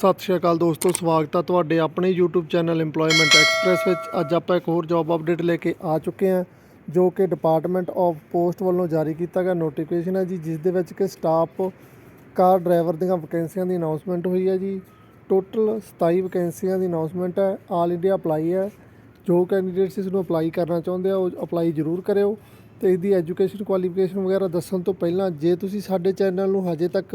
ਸਤਿ ਸ਼੍ਰੀ ਅਕਾਲ ਦੋਸਤੋ, ਸਵਾਗਤ ਹੈ ਤੁਹਾਡੇ ਆਪਣੇ YouTube ਚੈਨਲ EMPLOYMENT ਐਕਸਪ੍ਰੈਸ ਵਿੱਚ। ਅੱਜ ਆਪਾਂ ਇੱਕ ਹੋਰ ਜੌਬ ਅਪਡੇਟ ਲੈ ਕੇ ਆ ਚੁੱਕੇ ਹਾਂ, ਜੋ ਕਿ ਡਿਪਾਰਟਮੈਂਟ ਆਫ ਪੋਸਟ ਵੱਲੋਂ ਜਾਰੀ ਕੀਤਾ ਗਿਆ ਨੋਟੀਫਿਕੇਸ਼ਨ ਹੈ ਜੀ, ਜਿਸ ਦੇ ਵਿੱਚ ਕਿ ਸਟਾਫ ਕਾਰ ਡਰਾਈਵਰ ਦੀਆਂ ਵੈਕੈਂਸੀਆਂ ਦੀ ਅਨਾਉਂਸਮੈਂਟ ਹੋਈ ਹੈ ਜੀ। ਟੋਟਲ 27 ਵੈਕੈਂਸੀਆਂ ਦੀ ਅਨਾਉਂਸਮੈਂਟ ਹੈ ਆਲ ਇੰਡੀਆ ਅਪਲਾਈ ਹੈ। ਜੋ ਕੈਂਡੀਡੇਟਸ ਇਸ ਨੂੰ ਅਪਲਾਈ ਕਰਨਾ ਚਾਹੁੰਦੇ ਆ, ਉਹ ਅਪਲਾਈ ਜ਼ਰੂਰ ਕਰਿਓ। ਤੇ ਇਹਦੀ ਐਜੂਕੇਸ਼ਨ ਕੁਆਲੀਫਿਕੇਸ਼ਨ ਵਗੈਰਾ ਦੱਸਣ ਤੋਂ ਪਹਿਲਾਂ, ਜੇ ਤੁਸੀਂ ਸਾਡੇ ਚੈਨਲ ਨੂੰ ਹਜੇ ਤੱਕ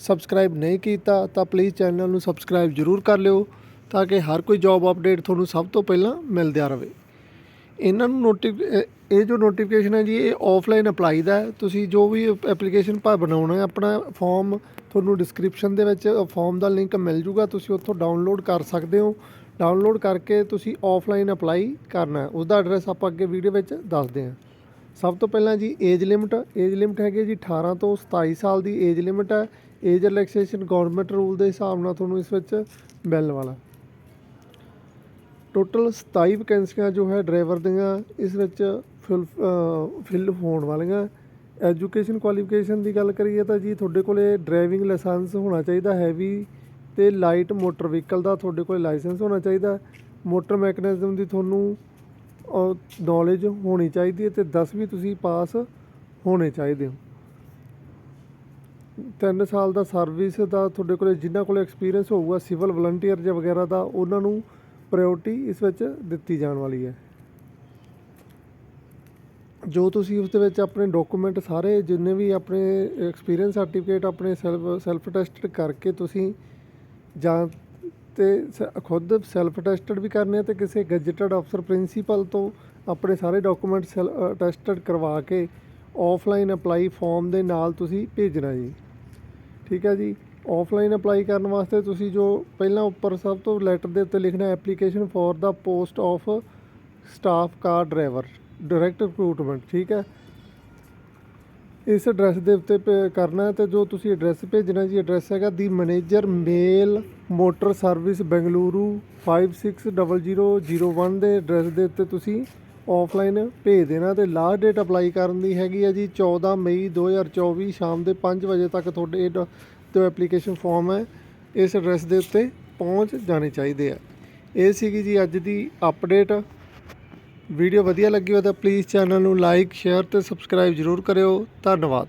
ਸਬਸਕ੍ਰਾਈਬ ਨਹੀਂ ਕੀਤਾ ਤਾਂ ਪਲੀਜ਼ ਚੈਨਲ ਨੂੰ ਸਬਸਕ੍ਰਾਈਬ ਜ਼ਰੂਰ ਕਰ ਲਿਓ ਤਾਂ ਕਿ ਹਰ ਕੋਈ ਜੌਬ ਅਪਡੇਟ ਤੁਹਾਨੂੰ ਸਭ ਤੋਂ ਪਹਿਲਾਂ ਮਿਲਦਿਆ ਰਹੇ। ਇਹਨਾਂ ਨੂੰ ਨੋਟਿਫ ਇਹ ਜੋ ਨੋਟੀਫਿਕੇਸ਼ਨ ਹੈ ਜੀ, ਇਹ ਆਫਲਾਈਨ ਅਪਲਾਈ ਦਾ ਹੈ। ਤੁਸੀਂ ਜੋ ਵੀ ਐਪਲੀਕੇਸ਼ਨ ਭਾ ਬਣਾਉਣਾ ਹੈ, ਆਪਣਾ ਫਾਰਮ ਤੁਹਾਨੂੰ ਡਿਸਕ੍ਰਿਪਸ਼ਨ ਦੇ ਵਿੱਚ ਫਾਰਮ ਦਾ ਲਿੰਕ ਮਿਲ ਜੂਗਾ। ਤੁਸੀਂ ਉੱਥੋਂ ਡਾਊਨਲੋਡ ਕਰ ਸਕਦੇ ਹੋ। ਡਾਊਨਲੋਡ ਕਰਕੇ ਤੁਸੀਂ ਆਫਲਾਈਨ ਅਪਲਾਈ ਕਰਨਾ ਹੈ। ਉਹਦਾ ਐਡਰੈਸ ਆਪਾਂ ਅੱਗੇ ਵੀਡੀਓ ਵਿੱਚ ਦੱਸਦੇ ਹਾਂ। ਸਭ ਤੋਂ ਪਹਿਲਾਂ ਜੀ ਏਜ ਲਿਮਟ ਏਜ ਲਿਮਟ ਹੈਗੀ ਹੈ ਜੀ 18 ਤੋਂ 27 ਸਾਲ ਦੀ ਏਜ ਲਿਮਟ ਹੈ। ਏਜ ਰਿਲੈਕਸੇਸ਼ਨ ਗਵਰਨਮੈਂਟ ਰੂਲ ਦੇ ਹਿਸਾਬ ਨਾਲ ਤੁਹਾਨੂੰ ਇਸ ਵਿੱਚ ਮਿਲਣ ਵਾਲਾ। ਟੋਟਲ 27 ਵੈਕੈਂਸੀਆਂ ਜੋ ਹੈ ਡਰਾਈਵਰ ਦੀਆਂ, ਇਸ ਵਿੱਚ ਫਿਲ ਫਿਲ ਹੋਣ ਵਾਲੀਆਂ। ਐਜੂਕੇਸ਼ਨ ਕੁਆਲੀਫਿਕੇਸ਼ਨ ਦੀ ਗੱਲ ਕਰੀਏ ਤਾਂ ਜੀ ਤੁਹਾਡੇ ਕੋਲੇ ਡਰਾਈਵਿੰਗ ਲਾਇਸੈਂਸ ਹੋਣਾ ਚਾਹੀਦਾ ਹੈਵੀ ਤੇ ਲਾਈਟ ਮੋਟਰ ਵਹੀਕਲ ਦਾ ਤੁਹਾਡੇ ਕੋਲ ਲਾਇਸੈਂਸ ਹੋਣਾ ਚਾਹੀਦਾ। ਮੋਟਰ ਮੈਕੈਨਿਜ਼ਮ ਦੀ ਤੁਹਾਨੂੰ ਨੌਲੇਜ ਹੋਣੀ ਚਾਹੀਦੀ ਹੈ ਤੇ 10ਵੀਂ ਤੁਸੀਂ ਪਾਸ ਹੋਣੇ ਚਾਹੀਦੇ ਹੋ। ਤਿੰਨ ਸਾਲ ਦਾ ਸਰਵਿਸ ਦਾ ਤੁਹਾਡੇ ਕੋਲੇ ਜਿਨ੍ਹਾਂ ਕੋਲੇ ਐਕਸਪੀਰੀਅੰਸ ਹੋਊਗਾ ਸਿਵਲ ਵਲੰਟੀਅਰ ਜਾਂ ਵਗੈਰਾ ਦਾ, ਉਹਨਾਂ ਨੂੰ ਪ੍ਰਾਇੋਰਟੀ ਇਸ ਵਿੱਚ ਦਿੱਤੀ ਜਾਣ ਵਾਲੀ ਹੈ। ਜੋ ਤੁਸੀਂ ਉਸ ਦੇ ਵਿੱਚ ਆਪਣੇ ਡਾਕੂਮੈਂਟ ਸਾਰੇ, ਜਿੰਨੇ ਵੀ ਆਪਣੇ ਐਕਸਪੀਰੀਅੰਸ ਸਰਟੀਫਿਕੇਟ ਆਪਣੇ ਸੈਲਫ ਸੈਲਫ ਟੈਸਟਡ ਕਰਕੇ ਤੁਸੀਂ ਜਾਂ ਤੇ ਸ- ਖੁਦ ਸੈਲਫ ਟੈਸਟਡ ਵੀ ਕਰਨੇ ਆ ਤੇ ਕਿਸੇ ਗੈਜਟਡ ਅਫਸਰ ਪ੍ਰਿੰਸੀਪਲ ਤੋਂ ਆਪਣੇ ਸਾਰੇ ਡਾਕੂਮੈਂਟ ਟੈਸਟਡ ਕਰਵਾ ਕੇ ਆਫਲਾਈਨ ਅਪਲਾਈ ਫਾਰਮ ਦੇ ਨਾਲ ਤੁਸੀਂ ਭੇਜਣਾ ਜੀ। ਠੀਕ ਹੈ ਜੀ। ਆਫਲਾਈਨ ਅਪਲਾਈ ਕਰਨ ਵਾਸਤੇ ਤੁਸੀਂ ਜੋ ਪਹਿਲਾਂ ਉੱਪਰ ਸਭ ਤੋਂ ਲੈਟਰ ਦੇ ਉੱਤੇ ਲਿਖਣਾ application for the post of staff car driver direct recruitment ਠੀਕ ਹੈ। ਇਸ ਐਡਰੈਸ ਦੇ ਉੱਤੇ ਪ- ਕਰਨਾ ਹੈ ਤੇ ਜੋ ਤੁਸੀਂ ਐਡਰੈਸ ਭੇਜਣਾ ਜੀ ਐਡਰੈਸ ਹੈਗਾ ਦੀ manager mail motor service Bengaluru 560001 ਦੇ ਐਡਰੈਸ ਦੇ ਉੱਤੇ ਤੁਸੀਂ ਆਫਲਾਈਨ ਭੇਜ ਦੇਣਾ ਤੇ ਲਾਸਟ ਡੇਟ ਅਪਲਾਈ ਕਰਨ ਦੀ ਹੈਗੀ ਹੈ ਜੀ 14 ਮਈ 2024 ਸ਼ਾਮ ਦੇ 5 ਵਜੇ ਤੱਕ ਤੁਹਾਡੇ ਇਹ ਡ- ਜੋ ਐਪਲੀਕੇਸ਼ਨ ਫਾਰਮ ਹੈ। ਇਸ ਐਡਰੈਸ ਦੇ ਉੱਤੇ ਪਹੁੰਚ ਜਾਣੇ ਚਾਹੀਦੇ ਆ। ਇਹ ਸੀਗੀ ਜੀ ਅੱਜ ਦੀ ਅਪਡੇਟ ਵੀਡੀਓ ਵਧੀਆ ਲੱਗੀ ਹੋਵੇ ਤਾਂ ਪਲੀਜ਼ ਚੈਨਲ ਨੂੰ ਲਾਈਕ ਸ਼ੇਅਰ ਤੇ ਸਬਸਕ੍ਰਾਈਬ ਜ਼ਰੂਰ ਕਰਿਓ। ਧੰਨਵਾਦ।